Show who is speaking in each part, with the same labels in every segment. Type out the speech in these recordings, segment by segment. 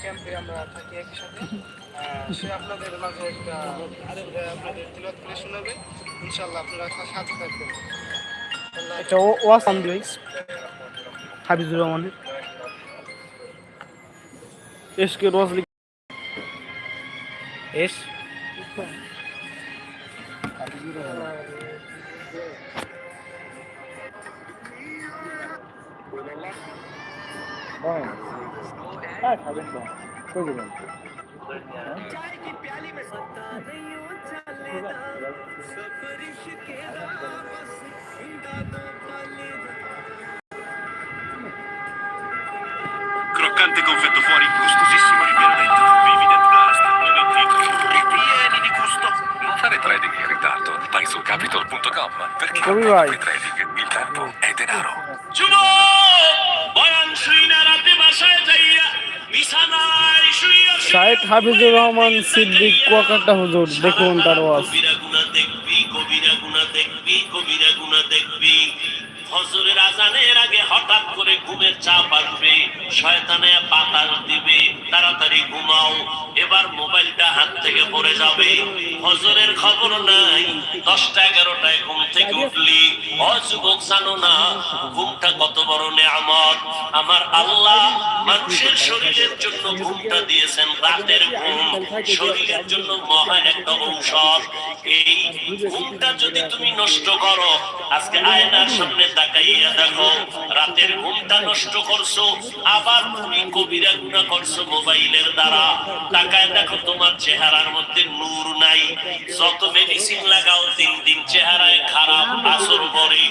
Speaker 1: ক্যাম্পে আমরা থাকি একই সাথে। আহ, সে আপনাদের মাঝে একটা আপনাদের তিলত করে শোনাবে। ইনশাল্লাহ আপনারা সাথে থাকবেন। আল্লাহ
Speaker 2: একটা ও- ওয়াজ সাম দিই হাবিজুর রহমানের। এসকে রোজ লিখ এস।
Speaker 3: काय खावेन बा बघू म्हणतो
Speaker 4: Croccante confetto fuori, gustosissimo ripianamento, vivida pasta, momenti ripieni di gusto. Non fare trading in ritardo, vai su capital.com perché con trading il tempo è denaro.
Speaker 5: Giulia!
Speaker 2: Shahed Hafizur Rahman, Siddique Kuakata হুজুর, দেখুন তার ওয়াজ।
Speaker 5: দেখবি, কবিরা গুনা দেখবি, কবিরা গুনা দেখবি। ফজরের আজানের আগে হঠাৎ করে ঘুমের চাপ আসবে, শয়তানে বাতাস দিবে, তাড়াতাড়ি ঘুমাও, এবার মোবাইলটা হাত থেকে পড়ে যাবে। ফজরের খবর নাই। দশটা এগারোটায় ঘুম থেকে উঠলি। অযুবক জানো না, ঘুমটা কত বড় নেয়ামত। আমার আল্লাহ মানুষের শরীরের জন্য ঘুমটা দিয়েছেন রাতের ঘুম। শরীরের জন্য মহা একটা ঔষধ। এই ঘুমটা যদি তুমি নষ্ট করো, আজকে আয়নার সামনে তাকাইয়া দেখো, রাতের ঘুমটা নষ্ট করছ, আবার তুমি কবিরা গুণা করছ মোবাইলের দ্বারা। তাকায় দেখো তোমার চেহারার মধ্যে নূর নাই। যত মেডিসিন লাগাও দিন দিন চেহারায় খারাপ আসর পড়ে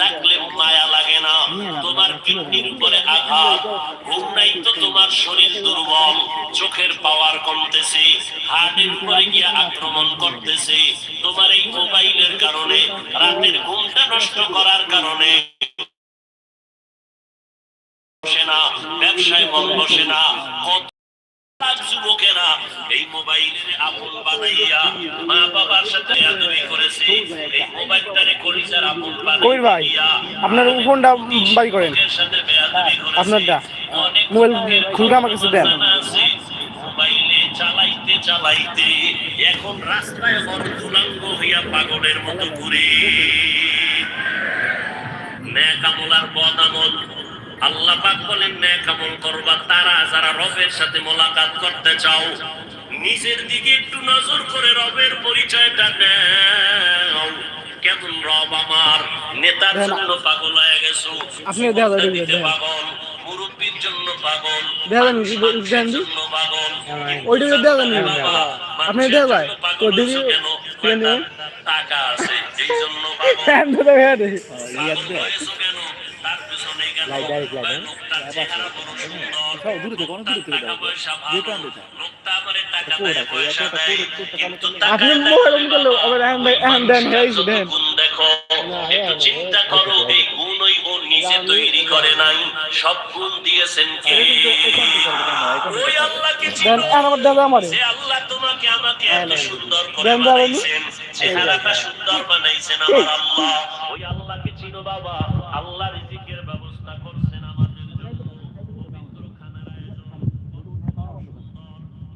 Speaker 5: ডাকলে মায়া লাগে না। তোমার কিডনির উপরে আঘাত, ঘুম নাই তো তোমার শরীর দুর্বল, চোখের পাওয়ার কমতেছে হার্টের উপরে গিয়ে আক্রমণ করতেছে। তোমার এই মোবাইলের কারণে, রাতের ঘুমটা নষ্ট করার কারণে। ব্যবসায় মন বসে না, কত যুবকেরা এই মোবাইলের আপন বানাইয়া মা বাবার সাথে আদবি করেছে এই মোবাইলটারে কলিজার আপন
Speaker 2: কবির ভাই আপনার ফোনটা বাই করেন। আপনারটা। মোবাইল
Speaker 5: লোকের
Speaker 2: আমার কাছে দেন।
Speaker 5: মোবাইলে চালাইতে চালাইতে এখন রাস্তায় অর্ধুলাঙ্গ হইয়া পাগলের মতো ঘুরে ন্যাক আমল আর আমল আল্লাহ পাক বলেন ন্যাক আমল করবা। তারা যারা রবের সাথে মোলাকাত করতে চাও নিজের দিকে একটু নজর করে রবের পরিচয়টা নাও। কেমন রব আমার? নেতার জন্য পাগল হয়ে গেছো।
Speaker 2: আপনি দেখা
Speaker 5: দিতে পাগল। মুরব্বীর জন্য পাগল।
Speaker 2: দেখা যাবে,
Speaker 5: মানুষ
Speaker 2: কি-
Speaker 5: মানুষের
Speaker 2: দেন দি?
Speaker 5: জন্য পাগল।
Speaker 2: ওইটা তো দেখা যাবে না। আপনি
Speaker 5: মানুষের
Speaker 2: দেখা
Speaker 5: জন্য
Speaker 2: যায়? দিদি-
Speaker 5: কেন? টাকা আছে? এই জন্য পাগল
Speaker 2: ফ্যান তো দেখা যায়।
Speaker 5: পাগল হয়েছো কেন? তার পেছনে কেন? আমারে সুন্দর করে বানাইছেন ওই আল্লাহকে চিনো বাবা আল্লাহ রিজিকের ব্যবস্থা করছেন আমাদের জন্য পবিত্র খানার আয়োজন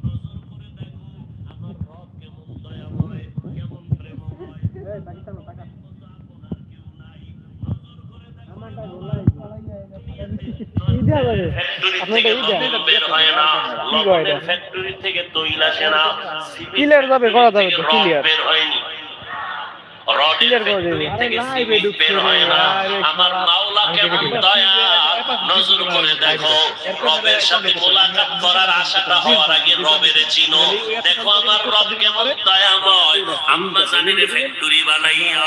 Speaker 5: নজর করে দেখো আমার রব কেমন দয়াময় কেমন প্রেমময়
Speaker 2: ই দেখা যাবে।
Speaker 5: ফ্যাক্টরি
Speaker 2: আপনার
Speaker 5: থেকে
Speaker 2: এটা ই দেন।
Speaker 5: লবণ বের হয় না
Speaker 2: কি কয়
Speaker 5: লবণের
Speaker 2: এটা?
Speaker 5: ফ্যাক্টরি থেকে তৈল আসে না সিমেন্ট
Speaker 2: Clear যাবে, করা যাবে
Speaker 5: থেকে রডের
Speaker 2: Clear করে
Speaker 5: ফ্যাক্টরি
Speaker 2: দিবি।
Speaker 5: থেকে সিমেন্ট বের হয় না। আমার মাওলা কেমন দয়া নজর করে দেখো। রবের সাথে মোলাকাত করার আশাটা হওয়ার আগে রবের চিনো। দেখো আমার রব কেমন দয়াময়। আম্মা জানের ফ্যাক্টরি বানাইয়া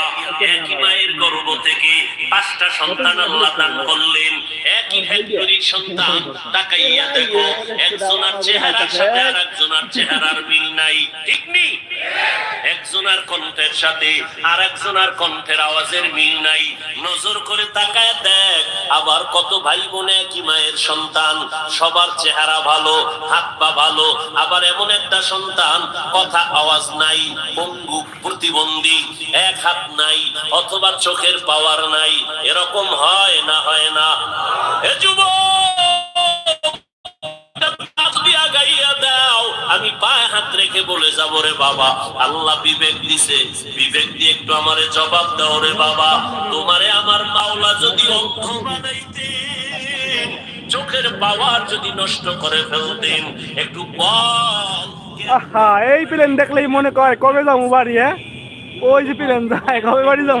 Speaker 5: একই মায়ের গর্ভ থেকে পাঁচটা সন্তান আল্লাহ দান করলেন। একই ফ্যাক্টরির সন্তান। তাকাইয়া দেখো একজনের চেহারার সাথে আর একজনের চেহারার মিল নাই। ঠিক নেই একজনের কণ্ঠের সাথে আর কণ্ঠের আওয়াজের মিল নাই। নজর করে তাকায় দেখ, আবার কত ভাই বোনে একই মায়ের সন্তান। সবার চেহারা ভালো, হাত পা ভালো, আবার এমন একটা সন্তান, কথা আওয়াজ নাই, পঙ্গু প্রতিবন্ধী, এক হাত নাই, অথবা চোখের পাওয়ার নাই, এরকম হয় না হয় না। এ যুবক! চলে যাব রে বাবা। আল্লাহ বিবেক দিছে। বিবেক দিয়ে একটু আমারে জবাব দাও রে বাবা। তোমারে আমার মাওলা যদি অন্ধ বানাইতেন, চোখের পাওয়ার যদি নষ্ট করে ফেলতেন, একটু বল
Speaker 2: এই প্লেন দেখলেই মনে কয়, কবে যাব বাড়ি হ্যাঁ? ওই যে প্লেন যায় কবে বাড়ি যাব?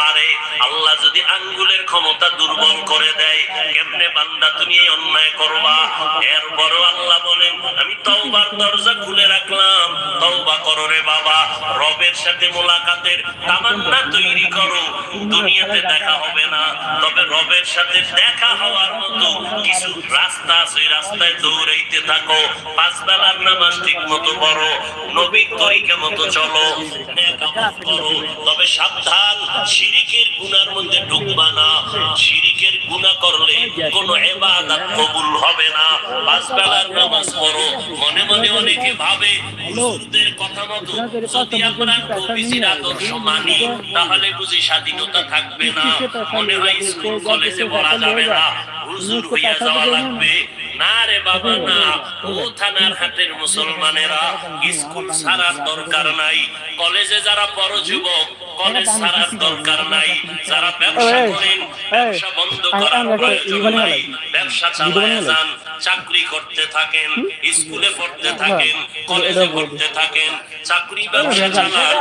Speaker 5: পারে আল্লাহ যদি আঙ্গুলের ক্ষমতা দুর্বল করে দেয়, কেমনে বান্দা তুমি এই অন্যায় করবা? এরপরও আল্লাহ বলেন, আমি তওবার দরজা খুলে রাখলাম। তওবা করো রে বাবা। রবের সাথে মোলাকাতের তামান্না তৈরি করো। দুনিয়াতে দেখা হবে না। তবে রবের সাথে দেখা হওয়ার মতো কিছু রাস্তা আছে। রাস্তায় দৌড়াইতে থাকো। পাঁচ বেলার নামাজ ঠিক মতো পড়ো। নবীর তরিকা মতো চলো। তবে সাবধান, শিরিকের গুনার মধ্যে ঢুকবা না। শিরিকের গুনাহ করলে কোনো ইবাদত কবুল হবে না। পাঁচ বেলার নামাজ পড়ো, মনে মনে অনেকে ভাবে কথা মতো স্বাধীনতা থাকবে না। মনে হয় স্কুল, কলেজে পড়া যাবে না। হুজুর হইয়া যাওয়া লাগবে। না রে বাবা না। ও থানার হাটের মুসলমানেরা স্কুল ছাড়ার দরকার নাই। কলেজে যারা বড় যুবক কলেজ ছাড়ার দরকার নাই। যারা ব্যবসা করেন ব্যবসা বন্ধ করার প্রয়োজন নাই। ব্যবসা চালায় যান চাকরি করতে থাকেন স্কুলে পড়তে থাকেন
Speaker 2: হ্যাঁ,
Speaker 5: কলেজে পড়তে থাকেন চাকরি ব্যবসা চালান।